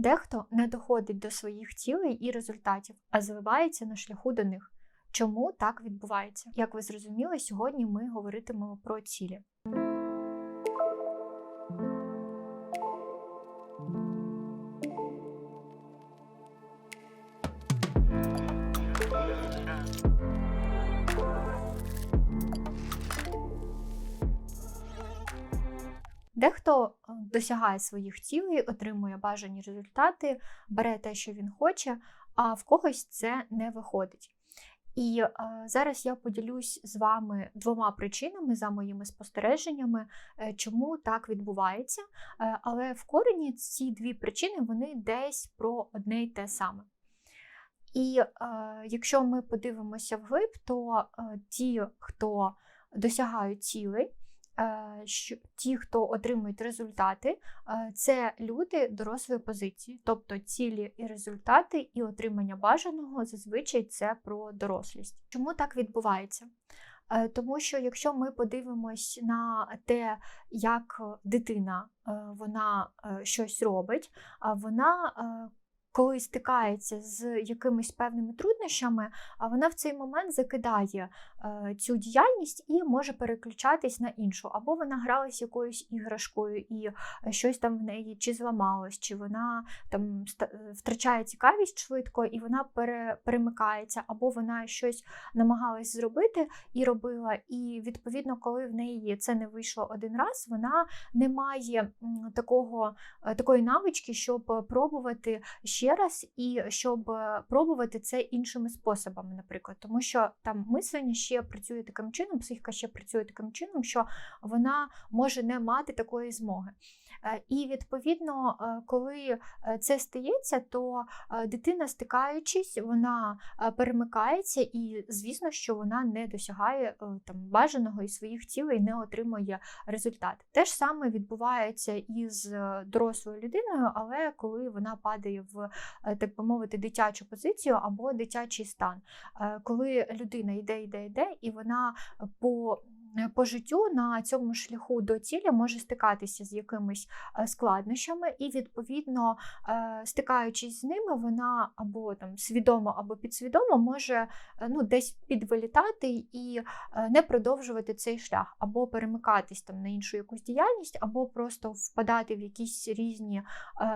Дехто не доходить до своїх цілей і результатів, а звивається на шляху до них. Чому так відбувається? Як ви зрозуміли, сьогодні ми говоритимемо про цілі. Дехто е, досягає своїх цілей, отримує бажані результати, бере те, що він хоче, а в когось це не виходить. І е, зараз я поділюсь з вами двома причинами за моїми спостереженнями, е, чому так відбувається. Е, але в корені ці дві причини вони десь про одне й те саме. І е, якщо ми подивимося вглиб, то е, ті, хто досягають цілей, що ті, хто отримують результати, е, це люди дорослої позиції, тобто цілі і результати, і отримання бажаного зазвичай це про дорослість. Чому так відбувається? Е, тому що якщо ми подивимось на те, як дитина вона щось робить, вона коли стикається з якимись певними труднощами, вона в цей момент закидає е, цю діяльність і може переключатись на іншу. Або вона гралась якоюсь іграшкою, і е, щось там в неї чи зламалось, чи вона там е, втрачає цікавість швидко і вона пере, перемикається, або вона щось намагалась зробити і робила. І відповідно, коли в неї це не вийшло один раз, вона не має такого, такої навички, щоб пробувати ще раз, і щоб е, пробувати це іншими способами, наприклад, тому що там мислення ще працює таким чином, психіка ще працює таким чином, що вона може не мати такої змоги. Е, і відповідно, е, коли це стається, то дитина, стикаючись, вона перемикається, і звісно, що вона не досягає там бажаного і своїх цілей, не отримує результат. Те ж саме відбувається із дорослою людиною, але коли вона падає в так би мовити, дитячу позицію або дитячий стан, е, коли людина йде, йде, йде, і вона по Е, по життю на цьому шляху до цілі може стикатися з якимись е, складнощами, і, відповідно, е, стикаючись з ними, вона або там свідомо, або підсвідомо може ну, десь підвилітати і не продовжувати цей шлях, або перемикатись там на іншу якусь діяльність, або просто впадати в якісь різні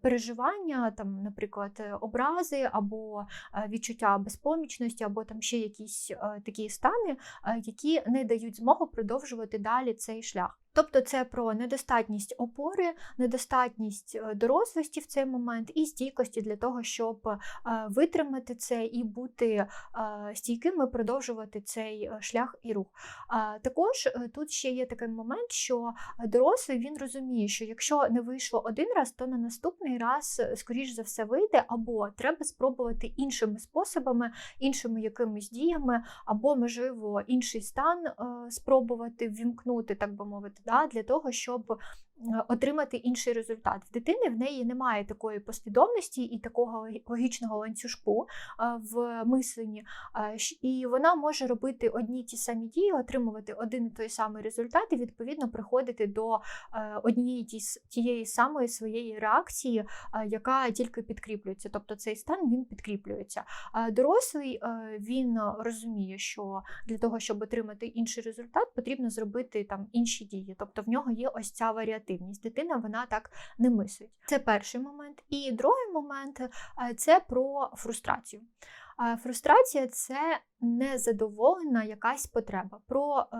переживання, там, наприклад, образи, або відчуття безпомічності, або там ще якісь такі стани, які не дають змогу продовжувати далі цей шлях. Тобто це про недостатність опори, недостатність е, дорослості в цей момент і стійкості для того, щоб е, витримати це і бути е, стійкими, продовжувати цей шлях і рух. Також тут ще є такий момент, що дорослий він розуміє, що якщо не вийшло один раз, то на наступний раз, скоріш за все, вийде, або треба спробувати іншими способами, іншими якимись діями, або, можливо, інший стан спробувати ввімкнути, так би мовити да, для того, щоб отримати інший результат. В дитини в неї немає такої послідовності і такого логічного ланцюжку в мисленні, і вона може робити одні ті самі дії, отримувати один і той самий результат, і відповідно приходити до однієї тієї самої своєї реакції, яка тільки підкріплюється. Тобто цей стан він підкріплюється. Дорослий він розуміє, що для того, щоб отримати інший результат, потрібно зробити там інші дії. Тобто в нього є ось ця варіативність. Дитина вона так не мислить. Це перший момент. І другий момент е, це про фрустрацію. Фрустрація це незадоволена якась потреба. про е,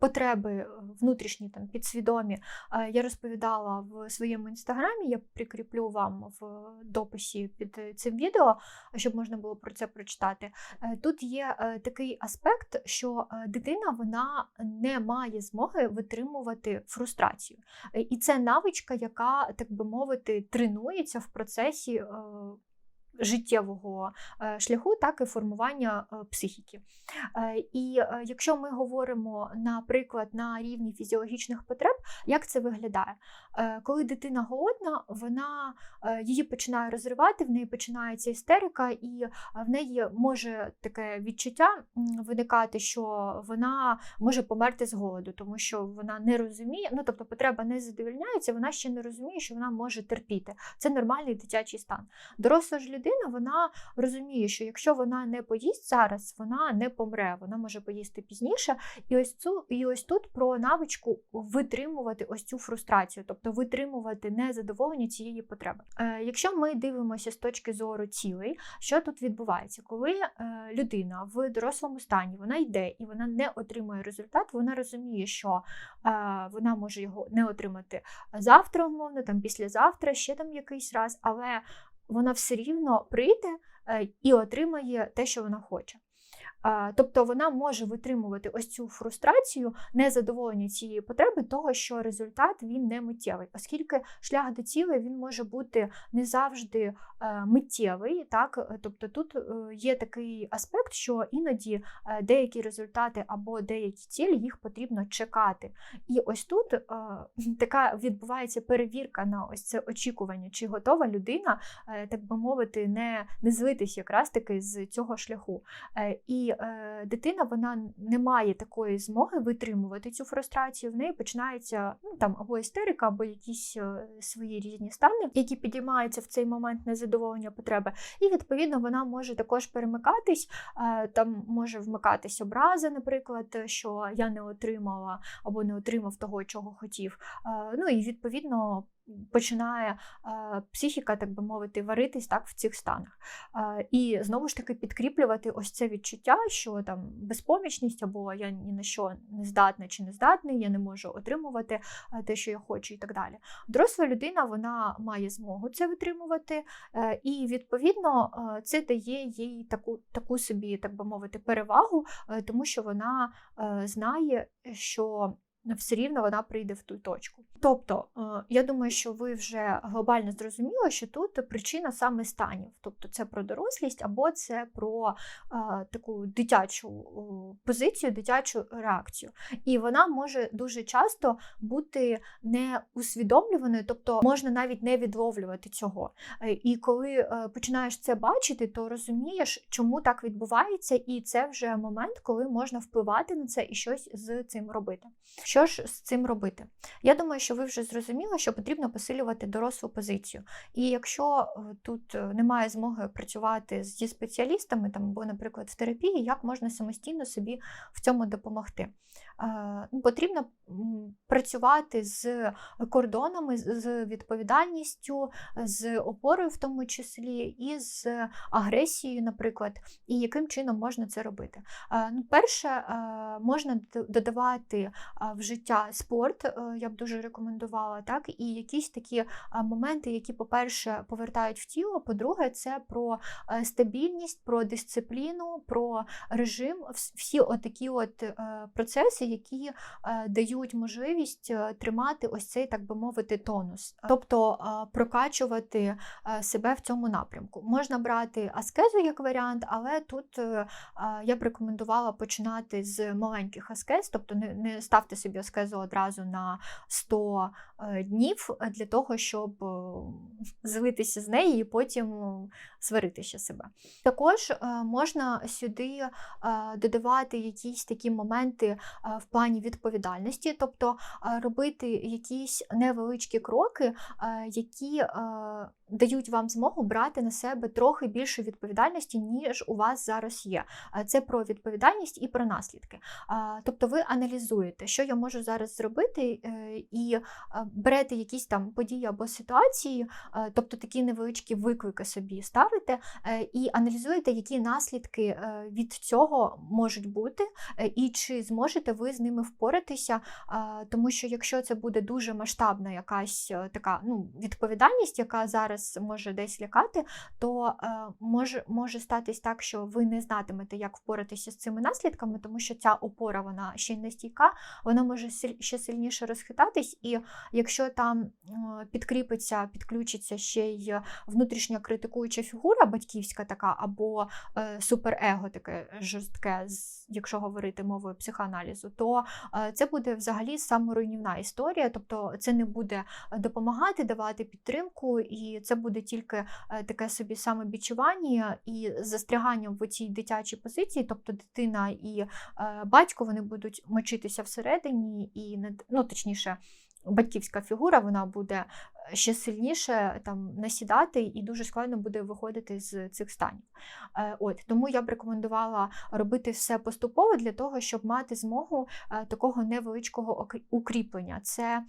потреби е, внутрішні, там підсвідомі, е, я розповідала в своєму інстаграмі. Я прикріплю вам в дописі під цим відео, щоб можна було про це прочитати. Е, тут є такий аспект, що дитина вона не має змоги витримувати фрустрацію. І це навичка, яка, так би мовити, тренується в процесі життєвого шляху, так і формування психіки. І якщо ми говоримо, наприклад, на рівні фізіологічних потреб, як це виглядає? Коли дитина голодна, вона її починає розривати, в неї починається істерика, і в неї може таке відчуття виникати, що вона може померти з голоду, тому що вона не розуміє, ну тобто потреба не задовільняється, вона ще не розуміє, що вона може терпіти. Це нормальний дитячий стан. Доросла ж людина, вона розуміє, що якщо вона не поїсть зараз, вона не помре, вона може поїсти пізніше. І ось цю і ось тут про навичку витримувати ось цю фрустрацію, тобто витримувати незадоволення цієї потреби. Е, Якщо ми дивимося з точки зору цілей, що тут відбувається, коли е, людина в дорослому стані вона йде і вона не отримує результат, вона розуміє, що е, вона може його не отримати завтра, умовно, там післязавтра, ще там якийсь раз, але вона все рівно прийде е, і отримає те, що вона хоче. Тобто вона може витримувати ось цю фрустрацію, незадоволення цієї потреби, того, що результат він не миттєвий, оскільки шлях до цілей він може бути не завжди е, миттєвий. Так? Тобто тут е, є такий аспект, що іноді е, деякі результати або деякі цілі їх потрібно чекати. І ось тут така відбувається перевірка на ось це очікування, чи готова людина, так би мовити, не не злитись якраз таки з цього шляху. І е, дитина вона не має такої змоги витримувати цю фрустрацію, в неї починається ну, там або істерика, або якісь е, свої різні стани, які підіймаються в цей момент незадоволення потреби. І відповідно вона може також перемикатись, е, там може вмикатись образа, наприклад, що я не отримала або не отримав того, чого хотів. Е, ну і відповідно починає е, психіка, так би мовити, варитись так в цих станах. Е, і знову ж таки підкріплювати ось це відчуття, що там безпомічність, або я ні на що не здатна чи не здатний, я не можу отримувати е, те, що я хочу, і так далі. Доросла людина вона має змогу це витримувати, і відповідно це дає їй таку таку собі, так би мовити, перевагу, тому що вона знає, що все рівно вона прийде в ту точку. Тобто, е, я думаю, що ви вже глобально зрозуміли, що тут причина саме станів, тобто це про дорослість або це про е, таку дитячу позицію, дитячу реакцію. І вона може дуже часто бути не усвідомлюваною, тобто можна навіть не відловлювати цього. Е, і коли починаєш це бачити, то розумієш, чому так відбувається, і це вже момент, коли можна впливати на це і щось з цим робити. Що ж з цим робити? Я думаю, що ви вже зрозуміли, що потрібно посилювати дорослу позицію. І якщо е, тут е, немає змоги працювати зі спеціалістами, там, або, наприклад, в терапії, як можна самостійно собі в цьому допомогти? Ну, потрібно працювати з кордонами, з відповідальністю, з опорою, в тому числі, і з агресією, наприклад, і яким чином можна це робити. Ну, Перше, можна додавати в життя спорт, е, я б дуже рекомендувала, так, і якісь такі моменти, які, по-перше, повертають в тіло, по-друге, це про е, стабільність, про дисципліну, про режим, всі отакі от е, процеси, які дають можливість тримати ось цей, так би мовити, тонус, тобто прокачувати себе в цьому напрямку. Можна брати аскезу як варіант, але тут я б рекомендувала починати з маленьких аскез, тобто не ставте собі аскезу одразу на 100 е, днів для того, щоб е, злитися з неї і потім сваритися себе. Також е, можна сюди додавати якісь такі моменти в плані відповідальності, тобто робити якісь невеличкі кроки, які дають вам змогу брати на себе трохи більше відповідальності, ніж у вас зараз є. Це про відповідальність і про наслідки. Тобто ви аналізуєте, що я можу зараз зробити, е, і берете якісь там події або ситуації, тобто такі невеличкі виклики собі ставите, е, і аналізуєте, які наслідки е, від цього можуть бути, і чи зможете ви з ними впоратися, тому що якщо це буде дуже масштабна якась така ну, відповідальність, яка зараз може десь лякати, то е, може може статись так, що ви не знатимете, як впоратися з цими наслідками, тому що ця опора вона ще й не стійка, вона може ще сильніше розхитатись, і якщо там підкріпиться, підключиться ще й внутрішня критикуюча фігура, батьківська така, або е, суперего таке жорстке, якщо говорити мовою психоаналізу, то е, це буде взагалі саморуйнівна історія, тобто це не буде допомагати, давати підтримку, і це буде тільки е, таке собі самобічування і застряганням в цій дитячій позиції, тобто дитина і батько вони будуть мочитися всередині, і ну, точніше батьківська фігура вона буде е, ще сильніше там насідати, і дуже складно буде виходити з цих станів. Е, от Тому я б рекомендувала робити все поступово для того, щоб мати змогу е, такого невеличкого укріплення. Це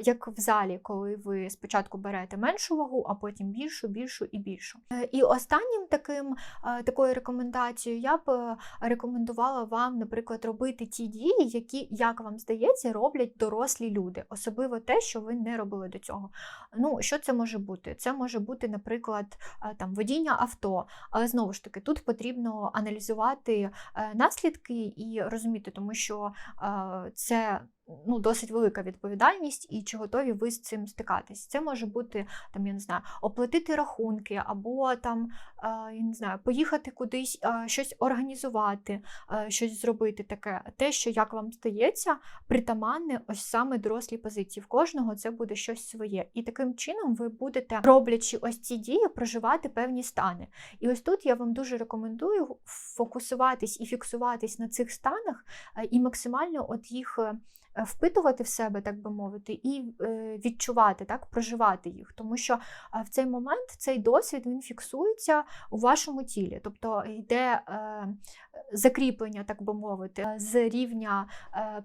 як в залі, коли ви спочатку берете меншу вагу, а потім більшу, більшу і більшу. І останнім таким такою рекомендацією я б рекомендувала вам, наприклад, робити ті дії, які, як вам здається, роблять дорослі люди, особливо те, що ви не робили до цього. Ну, що це може бути? Це може бути, наприклад, там водіння авто, але знову ж таки, тут потрібно аналізувати е, наслідки і розуміти, тому що це ну, досить велика відповідальність, і чи готові ви з цим стикатись. Це може бути там, я не знаю, оплатити рахунки, або там я не знаю, поїхати кудись, щось організувати, щось зробити таке. Те, що як вам здається, притаманне ось саме дорослій позиції. В кожного це буде щось своє. І таким чином ви будете, роблячи ось ці дії, проживати певні стани. І ось тут я вам дуже рекомендую фокусуватись і фіксуватись на цих станах, і максимально от їх. Е, впитувати в себе, так би мовити, і е, відчувати, так, проживати їх. Тому що в цей момент цей досвід він фіксується у вашому тілі, тобто йде е, закріплення, так би мовити, з рівня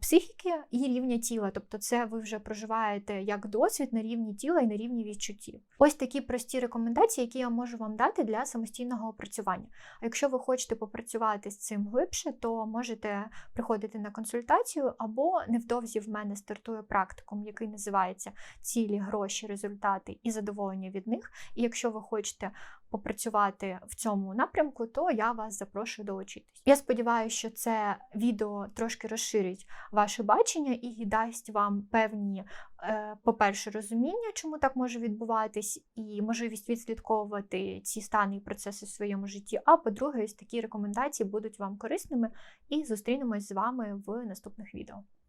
психіки і рівня тіла. Тобто, це ви вже проживаєте як досвід на рівні тіла і на рівні відчуттів. Ось такі прості рекомендації, які я можу вам дати для самостійного опрацювання. А якщо ви хочете попрацювати з цим глибше, то можете приходити на консультацію або невдовзі невдовзі в мене стартує практикум, який називається Цілі, гроші, результати і задоволення від них. І якщо ви хочете попрацювати в цьому напрямку, то я вас запрошую долучитись. Я сподіваюся, що це відео трошки розширить ваше бачення і дасть вам певні, е, по-перше, розуміння, чому так може відбуватись, і можливість відслідковувати ці стани і процеси в своєму житті. А по-друге, ось такі рекомендації будуть вам корисними і зустрінемось з вами в наступних відео.